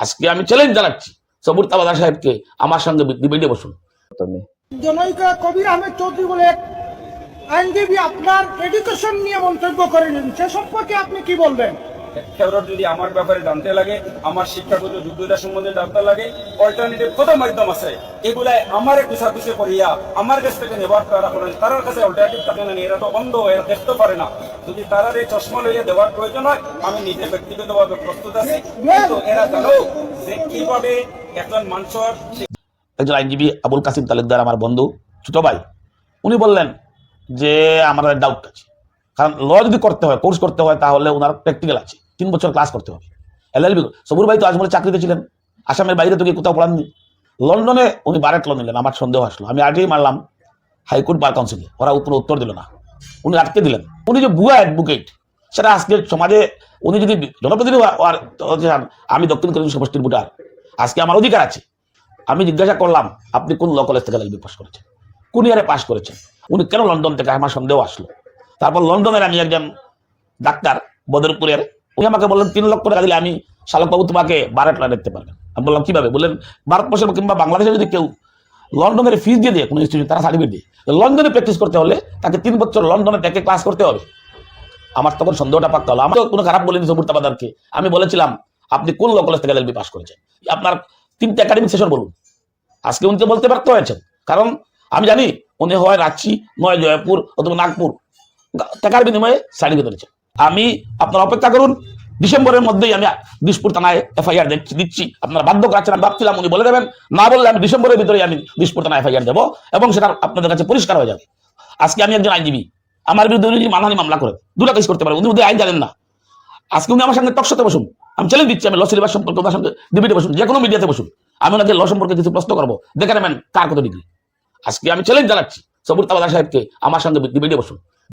আজকে আমি চ্যালেঞ্জ জানাচ্ছি সবুর তাবাদার সাহেবকে আমার সঙ্গে ডিবেটে বসুন। জনৈক কবির আহমেদ চৌধুরী বলে আইনজীবী আপনার এডুকেশন নিয়ে মন্তব্য করেন সে সম্পর্কে আপনি কি বলবেন? যদি আমার ব্যাপারে জানতে লাগে আমার শিক্ষাগত যোগ্যতা সম্বন্ধে জানতে লাগে অল্টারনেটিভ কত মাধ্যম আছে? এগুলাই আমার কুসাকুসি করিয়া আমার কাছ থেকে নেবার তারা করেন তার কাছে অল্টারনেটিভ থাকে না এরা তো অন্ধ এরা দেখতে পারে না। যদি তারার এই চশমা লইয়া দেওয়ার প্রয়োজন হয়, আমি নিজে ব্যক্তিগতভাবে প্রস্তুত আছি। কিন্তু এরা জানো যে কীভাবে একজন মানুষের একজন আইনজীবী আবুল কাসিম তালুকদার আমার বন্ধু, ছোট ভাই। উনি বললেন যে, আমার ডাউট আছে। কারণ ল যদি করতে হয় কোর্স করতে হয়, তাহলে ওনার প্র্যাকটিক্যাল আছে। তিন বছর ক্লাস করতে হবে। এলএলবি সবুর ভাই তো আজমলে চাকরিতে ছিলেন। আসামের বাইরে তো গিয়ে কোথাও পড়াননি। লন্ডনে উনি বারেট ল নিলেন আমার সন্দেহ আসলো। আমি আগেই মারলাম হাইকোর্ট বার কাউন্সিলে ওরা উপরে উত্তর দিল না। উনি আটকে দিলেন। উনি যে ভুয়া অ্যাডভোকেট সেটা আজকে সমাজে উনি যদি জনপ্রতিনিধি আমি দক্ষিণ করিম সমষ্টির ভোটার আজকে আমার অধিকার আছে। আমি জিজ্ঞাসা করলাম, আপনি কোন ল কলেজ থেকে এলএলবি পাস করেছেন? কোন ইয়ারে পাস করেছেন? উনি কেন লন্ডন থেকে আমার সন্দেহ আসলো? তারপর লন্ডনের আমি একজন ডাক্তার বদরপুরের উনি আমাকে বললেন, তিন লক্ষ টাকা দিলে আমি শালকবাবু তোমাকে বারো টাকা দেখতে পারবেন। আমি বললাম, কীভাবে? বললেন, ভারতবর্ষের কিংবা বাংলাদেশে যদি কেউ লন্ডনের ফিস দিয়ে দিয়ে কোনো ইনস্টিটিউট তারা সার্টিফিকেট দিয়ে। লন্ডনে প্র্যাকটিস করতে হলে তাকে তিন বছর লন্ডনে থেকে ক্লাস করতে হবে। আমার তখন সন্দেহটা পাক্কা হলো আমার তো কোনো খারাপ বলিনি সবুর তাবাদারকে আমি বলেছিলাম, আপনি কোন ল কলেজ থেকে এলএলবি পাস করেছেন? আপনার তিনটে একাডেমিক সেশন বলুন। আজকে উনি তো বলতে ব্যর্থ হয়েছেন। কারণ আমি জানি, উনি হয় রাঁচি, নয় জয়পুর অথবা নাগপুর। টাকার বিনিময়ে সার্টিফিকেট দিচ্ছে আমি আপনারা অপেক্ষা করুন। ডিসেম্বরের মধ্যেই আমি দিশপুর থানায় এফআইআর দিচ্ছি। আপনারা বাধ্য করাচ্ছেন, আমি ভাবছিলাম উনি বলে দেবেন। না বললে আমি ডিসেম্বরের ভিতরে আমি দিশপুর থানায় এফআইআর দেবো এবং সেটা আপনাদের কাছে পরিষ্কার হয়ে যাবে। আজকে আমি একজন আইনজীবী। আমার বিরুদ্ধে উনি মানহানি মামলা করে দুটা কেস করতে পারে উনি উনি আইন জানেন না। আজকে উনি আমার সঙ্গে টকশোতে বসুন। আমি চ্যালেঞ্জ দিচ্ছি, আমি ল সিলেবাস সম্পর্কে ওনার সঙ্গে ডিবেটে বসুন। যে কোনো মিডিয়াতে বসুন। আমি ওনাকে ল সম্পর্কে কিছু প্রশ্ন করব। দেখে নেবেন কার কত ডিগ্রি আজকে আমি চ্যালেঞ্জ জানাচ্ছি। সবুর তাবাদার সাহেবকে আমার সঙ্গে ডিবেটে বসুন।